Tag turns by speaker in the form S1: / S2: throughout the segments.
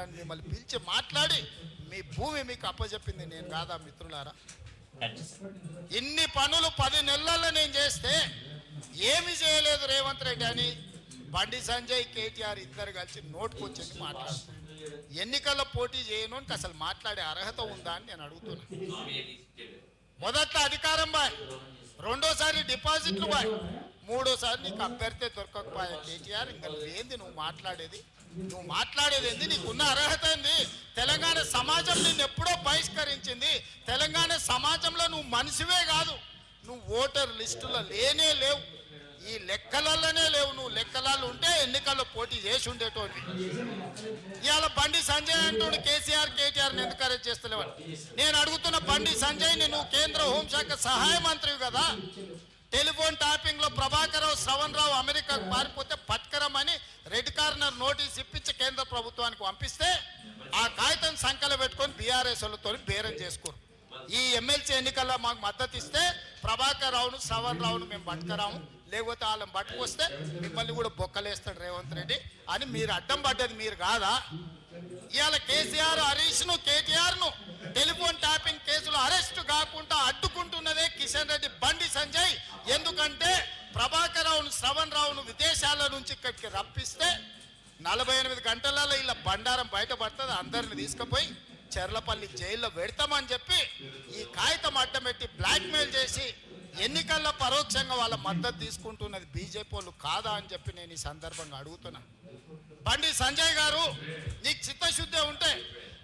S1: కావాలని మిమ్మల్ని పిలిచి మాట్లాడి మీ భూమి మీకు అప్పచెప్పింది నేను కాదా మిత్రులారా? ఇన్ని పనులు పది నెలల్లో నేను చేస్తే ఏమి చేయలేదు రేవంత్ రెడ్డి అని బండి సంజయ్ కేటీఆర్ ఇద్దరు కలిసి నోటుకొచ్చింది మాట్లాడుతున్నారు. ఎన్నికల్లో పోటీ చేయను అంటే అసలు మాట్లాడే అర్హత ఉందా అని నేను అడుగుతున్నా. మొదట్లో అధికారం బాయ్ రెండోసారి డిపాజిట్లు బాయ్. మూడోసారి నీకు అభ్యర్థి దొరకకపోయా కేటీఆర్ ఇంకా నువ్వేంది? నువ్వు మాట్లాడేది? నువ్వు మాట్లాడేది ఏంది? నీకున్న అర్హత ఏంది? తెలంగాణ సమాజం నిన్ను ఎప్పుడో బహిష్కరించింది. తెలంగాణ సమాజంలో నువ్వు మనిషివే కాదు. నువ్వు ఓటర్ లిస్టులో లేనే లేవు. ఈ లెక్కలలోనే లేవు. నువ్వు లెక్కలాలు ఉంటే ఎన్నికల్లో పోటీ చేసి ఉండేటోటి ఇవాళ బండి సంజయ్ అంటూ కేసీఆర్ కేటీఆర్ ఎందుకు అరెస్ట్ చేస్తలేవాడు నేను అడుగుతున్న బండి సంజయ్ నువ్వు కేంద్ర హోంశాఖ సహాయ మంత్రివి కదా. టెలిఫోన్ టాపింగ్లో ప్రభాకర్ రావు శ్రవణ్ రావు అమెరికాకు పారిపోతే పట్కరమని రెడ్ కార్నర్ నోటీస్ ఇప్పించి కేంద్ర ప్రభుత్వానికి పంపిస్తే ఆ కాగితం సంఖ్యలో పెట్టుకొని బీఆర్ఎస్ వాళ్ళతో బేరం చేసుకోరు. ఈ ఎమ్మెల్సీ ఎన్నికల్లో మాకు మద్దతు ఇస్తే ప్రభాకర్ రావును శ్రవణ్ రావును మేము పట్టుకరాము. లేకపోతే వాళ్ళని పట్టుకొస్తే మిమ్మల్ని కూడా బొక్కలేస్తాడు రేవంత్ రెడ్డి అని మీరు అడ్డం పడ్డది మీరు కాదా? ఇవాళ కేసీఆర్ హరీష్ను కేటీఆర్ను టెలిఫోన్ ట్యాపింగ్ కేసులో అరెస్ట్ కాకుండా అడ్డుకుంటున్నదే కిషన్ రెడ్డి బండి సంజయ్ ఎందుకంటే ప్రభాకర్ రావును శ్రవణ్ రావును విదేశాల నుంచి ఇక్కడికి రప్పిస్తే నలభై ఎనిమిది గంటలలో ఇలా బండారం బయటపడుతుంది అందరిని తీసుకుపోయి చెర్లపల్లి జైల్లో పెడతామని చెప్పి ఈ కాగితం అడ్డం పెట్టి బ్లాక్మెయిల్ చేసి ఎన్నికల్లో పరోక్షంగా వాళ్ళ మద్దతు తీసుకుంటున్నది బీజేపీ వాళ్ళు కాదా అని చెప్పి నేను ఈ సందర్భంగా అడుగుతున్నా. బండి సంజయ్ గారు నీకు చిత్తశుద్ధి ఉంటే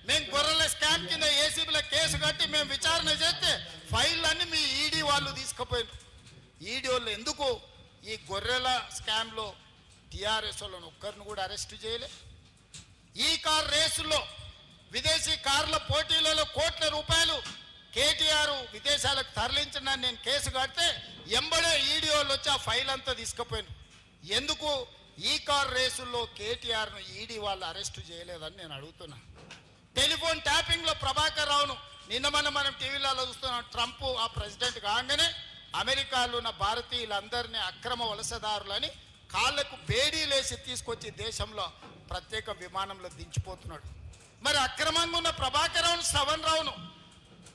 S1: మేము గొర్రెల స్కామ్ కింద ఏసీబీలో కేసు కట్టి మేము విచారణ చేస్తే ఫైళ్ళన్నీ మీ ఈడీ వాళ్ళు తీసుకుపోయారు ఈడీ వాళ్ళు ఎందుకు ఈ గొర్రెల స్కామ్లో టీఆర్ఎస్ వాళ్ళని ఒక్కరిని కూడా అరెస్ట్ చేయలే. ఈ కార్ రేసుల్లో విదేశీ కార్ల పోటీలలో కోట్ల రూపాయలు కేటీఆర్ విదేశాలకు తరలించిన నేను కేసు కడితే ఎంబడే ఈడీఓలు వచ్చి ఆ ఫైల్ అంతా తీసుకుపోయాను ఎందుకు ఈ కార్ రేసుల్లో కేటీఆర్ను ఈడీ వాళ్ళు అరెస్ట్ చేయలేదని నేను అడుగుతున్నా. టెలిఫోన్ ట్యాపింగ్లో ప్రభాకర్ రావును నిన్న మన మనం టీవీలలో చూస్తున్నాం. ట్రంప్ ఆ ప్రెసిడెంట్ కాగానే అమెరికాలో ఉన్న భారతీయులందరినీ అక్రమ వలసదారులని కాళ్ళకు బేడీలేసి తీసుకొచ్చి దేశంలో ప్రత్యేక విమానంలో దించిపోతున్నాడు. మరి అక్రమంగా ఉన్న ప్రభాకరరావును శ్రవణ్ రావును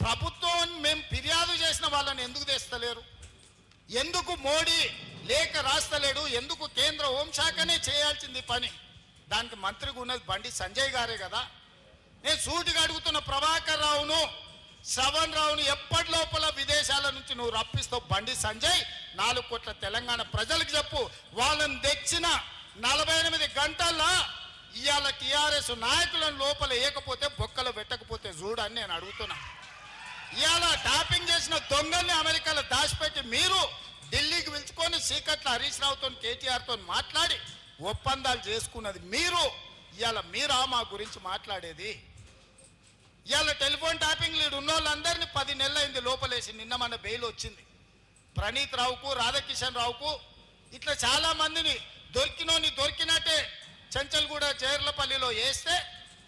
S1: ప్రభుత్వం మేము ఫిర్యాదు చేసిన వాళ్ళని ఎందుకు తెస్తలేరు? ఎందుకు మోడీ లేఖ రాస్తలేడు? ఎందుకు కేంద్ర హోంశాఖనే చేయాల్సింది పని? దానికి మంత్రిగా ఉన్నది బండి సంజయ్ గారే కదా. నేను సూటిగా అడుగుతున్న ప్రభాకర్ రావును శ్రవణ్ రావుని ఎప్పటి లోపల విదేశాల నుంచి నువ్వు రప్పిస్తావు? బండి సంజయ్ నాలుగు కోట్ల తెలంగాణ ప్రజలకు చెప్పు. వాళ్ళని తెచ్చిన నలభై ఎనిమిది గంటల్లో ఇవాళ టీఆర్ఎస్ నాయకులను లోపల వేయకపోతే బొక్కలు పెట్టకపోతే చూడని నేను అడుగుతున్నా. ఇవాళ టాపింగ్ చేసిన దొంగల్ని అమెరికాలో దాచిపెట్టి మీరు ఢిల్లీకి పిలుచుకొని సీకట్ల హరీష్ రావుతో కేటీఆర్తో మాట్లాడి ఒప్పందాలు చేసుకున్నది మీరు. ఇవాళ మీరా మా గురించి మాట్లాడేది? ఇవాళ టెలిఫోన్ ట్యాపింగ్ లీడ్ ఉన్న వాళ్ళందరినీ పది నెలలైంది లోపలేసి నిన్న మన బెయిల్ వచ్చింది. ప్రణీత్ రావుకు రాధాకిషన్ రావుకు ఇట్లా చాలా మందిని దొరికినోని దొరికినట్టే చెంచల్గూడ చేర్లపల్లిలో వేస్తే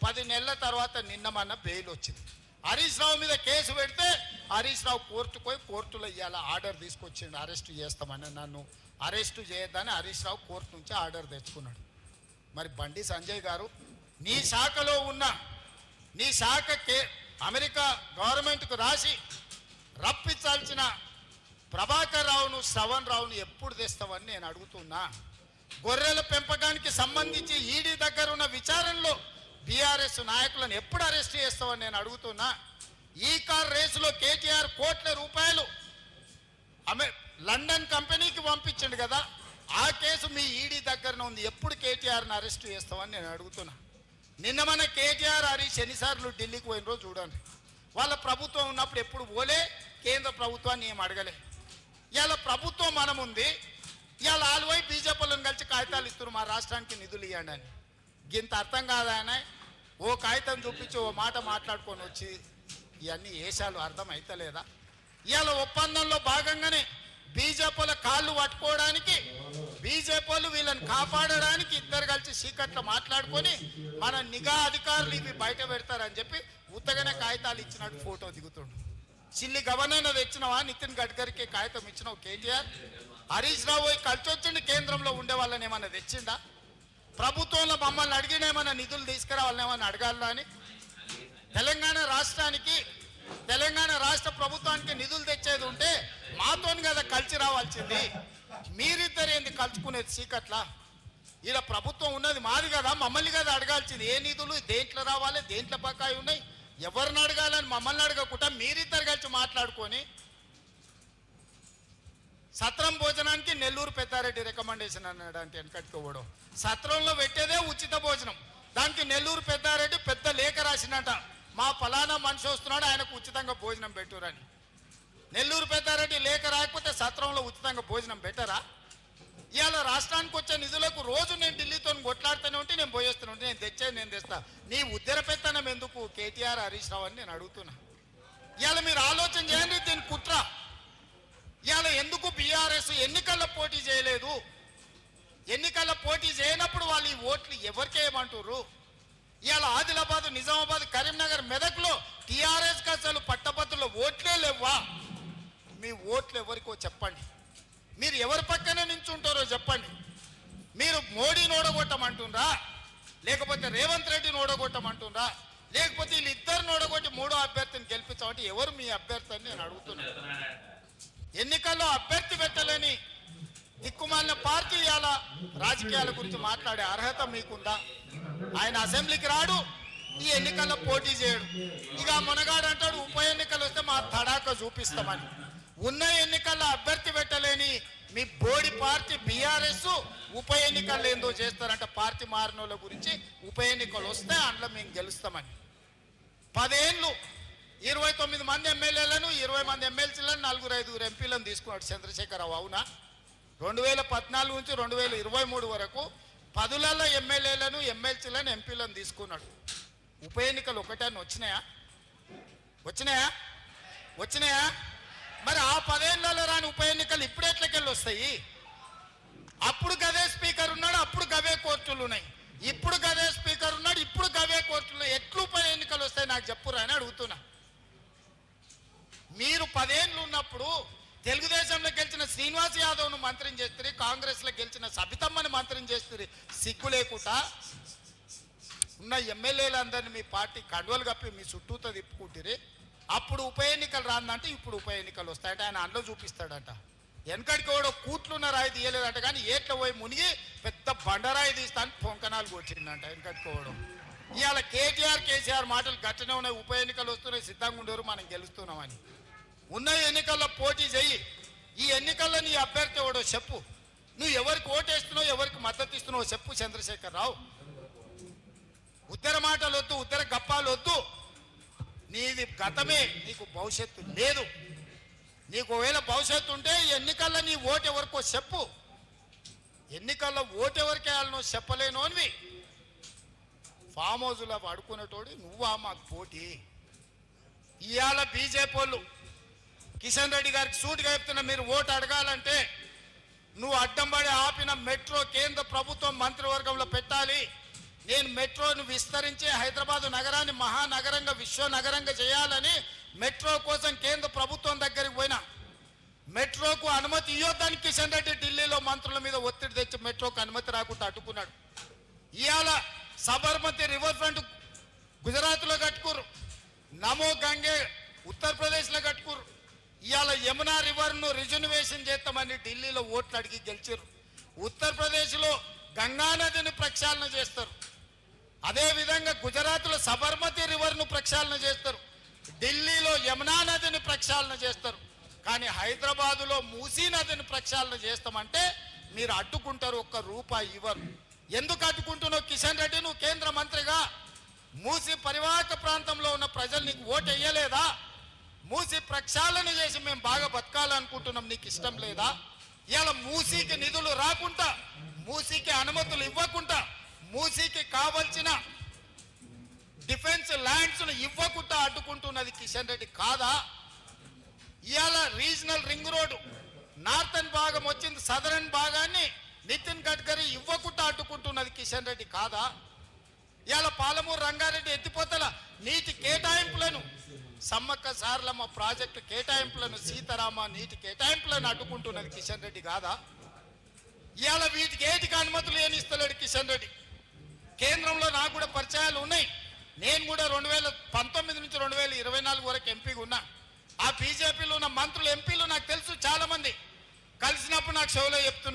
S1: పది నెలల తర్వాత నిన్న మన బెయిల్ వచ్చింది. హరీష్ రావు మీద కేసు పెడితే హరీష్ రావు కోర్టుకు పోయి కోర్టులో ఇవాళ ఆర్డర్ తీసుకొచ్చిండు అరెస్ట్ చేస్తామని నన్ను అరెస్ట్ చేయొద్దని హరీష్ రావు కోర్టు నుంచి ఆర్డర్ తెచ్చుకున్నాడు. మరి బండి సంజయ్ గారు నీ శాఖలో ఉన్న నీ శాఖ కే అమెరికా గవర్నమెంట్కు రాసి రప్పించాల్సిన ప్రభాకర్ రావును శ్రవణ్ రావును ఎప్పుడు తెస్తావని నేను అడుగుతున్నా. గొర్రెల పెంపకానికి సంబంధించి ఈడీ దగ్గర ఉన్న విచారణలో బీఆర్ఎస్ నాయకులను ఎప్పుడు అరెస్ట్ చేస్తావని నేను అడుగుతున్నా. ఈ కార్ రేసులో కేటీఆర్ కోట్ల రూపాయలు అమె లండన్ కంపెనీకి పంపించండు కదా ఆ కేసు మీ ఈడీ దగ్గరనే ఉంది. ఎప్పుడు కేటీఆర్ని అరెస్ట్ చేస్తామని నేను అడుగుతున్నా. నిన్న మన కేటీఆర్ హరి శనిసార్లు ఢిల్లీకి పోయిన రోజు చూడండి. వాళ్ళ ప్రభుత్వం ఉన్నప్పుడు ఎప్పుడు పోలే కేంద్ర ప్రభుత్వాన్ని ఏం అడగలే. ఇవాళ ప్రభుత్వం మనం ఉంది ఇవాళ ఆలువై బీజేపీలను కలిసి కాగితాలు ఇస్తున్నారు మా రాష్ట్రానికి నిధులు ఇవ్వండి అని. గింత అర్థం కాదనే ఓ కాగితం చూపించి ఓ మాట మాట్లాడుకొని వచ్చి ఇవన్నీ వేషాలు అర్థం అవుతలేదా ఇవాళ ఒప్పందంలో భాగంగానే బీజేపీల కాళ్ళు పట్టుకోవడానికి బీజేపీలు వీళ్ళని కాపాడడానికి ఇద్దరు కలిసి సీకట్లో మాట్లాడుకొని మన నిఘా అధికారులు ఇవి బయట పెడతారని చెప్పి ఉత్తగానే కాగితాలు ఇచ్చినట్టు ఫోటో దిగుతుండు. చిల్లి గవర్నర్ తెచ్చినవా? నితిన్ గడ్కరీకి కాగితం ఇచ్చినావు కేటీఆర్? హరీష్ రావు పోయి కలిసి కేంద్రంలో ఉండే వాళ్ళని ఏమన్నా తెచ్చిందా ప్రభుత్వంలో మమ్మల్ని అడిగిన ఏమైనా నిధులు తీసుకురావాలని ఏమైనా అడగాలని అని? తెలంగాణ రాష్ట్రానికి తెలంగాణ రాష్ట్ర ప్రభుత్వానికి నిధులు తెచ్చేది ఉంటే మాతోని కదా కలిసి రావాల్సింది. మీరిద్దరు ఏంది కలుసుకునేది చీకట్లా? ఈడ ప్రభుత్వం ఉన్నది మాది కదా మమ్మల్ని కదా అడగాల్సింది. ఏ నిధులు? దేంట్లో రావాలి? దేంట్లో బకాయి ఉన్నాయి? ఎవరిని అడగాలని మమ్మల్ని అడగకుండా మీరిద్దరు కలిసి మాట్లాడుకొని సత్రం భోజనానికి నెల్లూరు పెద్దారెడ్డి రికమెండేషన్ అన్నాడు అంటే వెనకట్టుకోవడం సత్రంలో పెట్టేదే ఉచిత భోజనం. దానికి నెల్లూరు పెద్దారెడ్డి పెద్ద లేఖ రాసినట మా ఫలానా మనిషి వస్తున్నాడు ఆయనకు ఉచితంగా భోజనం పెట్టురని. నెల్లూరు పెద్దారెడ్డి లేఖ రాకపోతే సత్రంలో ఉచితంగా భోజనం పెట్టరా? ఇవాళ రాష్ట్రానికి వచ్చే నిధులకు రోజు నేను ఢిల్లీతో కొట్లాడుతూనే ఉంటే నేను పోయేస్తూనే ఉంటే నేను తెచ్చేది నేను తెస్తా. నీ ఉద్దర పెత్తనం ఎందుకు కేటీఆర్ హరీష్ రావు అని నేను అడుగుతున్నా. ఇవాళ మీరు ఆలోచన చేయండి దీని కుట్ర. ఇవాళ ఎందుకు బీఆర్ఎస్ ఎన్నికల్లో పోటీ చేయలేదు? ఎన్నికల్లో పోటీ చేయనప్పుడు వాళ్ళు ఈ ఓట్లు ఎవరికేయమంటారు ఇవాళ ఆదిలాబాద్ నిజామాబాద్ కరీంనగర్ మెదక్లో టీఆర్ఎస్ అసలు పట్టభద్రుల ఓట్లే లేవా మీ ఓట్లు ఎవరికో చెప్పండి. మీరు ఎవరి పక్కన నించుంటారో చెప్పండి. మీరు మోడీని ఓడగొట్టమంటుండ్రా? లేకపోతే రేవంత్ రెడ్డిని ఓడగొట్టమంటుండ్రా? లేకపోతే వీళ్ళిద్దరిని ఓడగొట్టి మూడో అభ్యర్థిని గెలిపించామంటే ఎవరు మీ అభ్యర్థి అని నేను అడుగుతున్నాను ఎన్నికల్లో అభ్యర్థి పెట్టలేని దిక్కుమాలిన పార్టీ ఇవాళ రాజకీయాల గురించి మాట్లాడే అర్హత మీకుందా? ఆయన అసెంబ్లీకి రాడు ఈ ఎన్నికల్లో పోటీ చేయడు. ఇక మునగాడు అంటాడు ఉప ఎన్నికలు వస్తే మా తడాక చూపిస్తామని. ఉన్న ఎన్నికల్లో అభ్యర్థి పెట్టలేని మీ బోడి పార్టీ బీఆర్ఎస్ ఉప ఎన్నికలు ఏందో చేస్తారంట. పార్టీ మారిన గురించి ఉప ఎన్నికలు వస్తే అందులో మేము గెలుస్తామని. పదేళ్ళు ఇరవై తొమ్మిది మంది ఎమ్మెల్యేలను ఇరవై మంది ఎమ్మెల్సీలను నలుగురు ఐదుగురు ఎంపీలను తీసుకున్నాడు చంద్రశేఖరరావు అవునా? రెండు వేల పద్నాలుగు నుంచి రెండు వేల ఇరవై మూడు వరకు పదులలో ఎమ్మెల్యేలను ఎమ్మెల్సీలను ఎంపీలను తీసుకున్నాడు. ఉప ఎన్నికలు ఒకటాన్ని వచ్చినాయా? వచ్చినాయా? వచ్చినాయా? మరి ఆ పదేళ్ళలో రాని ఉప ఎన్నికలు ఇప్పుడు ఎట్లకెళ్ళి వస్తాయి? అప్పుడు గదే స్పీకర్ ఉన్నాడు అప్పుడు గవే కోర్టులు ఉన్నాయి. ఇప్పుడు గదే స్పీకర్ ఉన్నాడు ఇప్పుడు గవే కోర్టులు ఎట్లు ఉప ఎన్నికలు వస్తాయి నాకు చెప్పురా అని అడుగుతున్నా. మీరు పదేళ్ళు ఉన్నప్పుడు తెలుగుదేశంలో గెలిచిన శ్రీనివాస్ యాదవ్ను మంత్రం చేస్తుంది కాంగ్రెస్లో గెలిచిన సబితమ్మని మంత్రం చేస్తుంది సిగ్గు లేకుండా ఉన్న ఎమ్మెల్యేలందరినీ మీ పార్టీ కండువలు కప్పి మీ చుట్టూతో తిప్పుకుంటుంది అప్పుడు ఉప ఎన్నికలు రాందంటే ఇప్పుడు ఉప ఎన్నికలు వస్తాయట. ఆయన అందులో చూపిస్తాడట. వెనకడికి కూడా కూట్లున్న రాయి తీయలేదంట కానీ ఏట్ల పోయి మునిగి పెద్ద బండరాయి తీస్తాను పొంకనాలు కొట్టిందంట వెనకట్టుకోవడం ఇవాళ కేటీఆర్ కేసీఆర్ మాటలు గట్టనే ఉన్నాయి. ఉప ఎన్నికలు వస్తున్నాయి. సిద్ధంగా ఉండరు మనం గెలుస్తున్నామని. ఉన్న ఎన్నికల్లో పోటీ చెయ్యి ఈ ఎన్నికల్లో నీ అభ్యర్థి ఎవడో చెప్పు. నువ్వు ఎవరికి ఓటేస్తున్నావు ఎవరికి మద్దతు ఇస్తున్నావు చెప్పు చంద్రశేఖర్ రావు ఉత్తర మాటలు వద్దు ఉత్తర గప్పాలు వద్దు నీది గతమే నీకు భవిష్యత్తు లేదు. నీకు ఒకవేళ భవిష్యత్తు ఉంటే ఎన్నికల్లో నీ ఓటు ఎవరికో చెప్పు. ఎన్నికల్లో ఓటు ఎవరికి వేయాలనో చెప్పలేను అనివి. ఫామ్ హౌజ్లో పడుకునేటోడి నువ్వా మాకు పోటీ. ఇవాళ బీజేపీ వాళ్ళు కిషన్ రెడ్డి గారికి సూటిగా చెప్తున్నా మీరు ఓటు అడగాలంటే నువ్వు అడ్డం పడి ఆపిన మెట్రో కేంద్ర ప్రభుత్వం మంత్రివర్గంలో పెట్టాలి. నేను మెట్రోను విస్తరించి హైదరాబాదు నగరాన్ని మహానగరంగా విశ్వ నగరంగా చేయాలని మెట్రో కోసం కేంద్ర ప్రభుత్వం దగ్గరికి పోయినా. మెట్రోకు అనుమతి ఇవ్వద్దని కిషన్ రెడ్డి ఢిల్లీలో మంత్రుల మీద ఒత్తిడి తెచ్చి మెట్రోకు అనుమతి రాకుండా అడ్డుకున్నాడు. ఇవాళ సబర్మతి రివర్ ఫ్రంట్ గుజరాత్లో కట్టుకురు నమో గంగే ఉత్తరప్రదేశ్లో కట్టుకురు ఇవాళ యమునా రివర్ను రిజర్వేషన్ చేస్తామని ఢిల్లీలో ఓట్లు అడిగి గెలిచారు ఉత్తరప్రదేశ్లో గంగా నదిని ప్రక్షాళన చేస్తారు. అదేవిధంగా గుజరాత్లో సబర్మతి రివర్ను ప్రక్షాళన చేస్తారు. ఢిల్లీలో యమునా నదిని ప్రక్షాళన చేస్తారు. కానీ హైదరాబాదులో మూసీ నదిని ప్రక్షాళన చేస్తామంటే మీరు అడ్డుకుంటారు ఒక్క రూపాయి ఇవ్వరు. ఎందుకు అడ్డుకుంటున్నావు కిషన్ రెడ్డి? నువ్వు కేంద్ర మంత్రిగా. మూసి పరివాహక ప్రాంతంలో ఉన్న ప్రజలు నీకు ఓటు వేయలేదా? మూసి ప్రక్షాళన చేసి మేము బాగా బతకాలనుకుంటున్నాం. నీకు ఇష్టం లేదా? ఇలా మూసీకి నిధులు రాకుండా మూసీకి అనుమతులు ఇవ్వకుండా మూసీకి కావలసిన డిఫెన్స్ ల్యాండ్స్ ఇవ్వకుండా అడ్డుకుంటున్నది కిషన్ రెడ్డి కాదా? ఇవాళ రీజనల్ రింగ్ రోడ్ నార్థన్ భాగం వచ్చింది సదరన్ భాగాన్ని నితిన్ గడ్కరీ ఇవ్వకుండా అడ్డుకుంటున్నది కిషన్ రెడ్డి కాదా? ఇవాళ పాలమూరు రంగారెడ్డి ఎత్తిపోతల నీటి కేటాయింపులను సమ్మక్క సారలమ్మ ప్రాజెక్టు కేటాయింపులను సీతారామ నీటి కేటాయింపులను అడ్డుకుంటున్నది కిషన్ రెడ్డి కాదా? ఇవాళ వీటికి ఏటికి అనుమతులు ఏమి ఇస్తలేడు కిషన్ రెడ్డి? కేంద్రంలో నాకు కూడా పరిచయాలు ఉన్నాయి. నేను కూడా రెండు వేల పంతొమ్మిది నుంచి రెండు వేల ఇరవై నాలుగు వరకు ఎంపీగా ఉన్నా. ఆ బీజేపీలో ఉన్న మంత్రులు ఎంపీలు నాకు తెలుసు చాలామంది. కలిసినప్పుడు నాకు షోలో చెప్తున్నారు.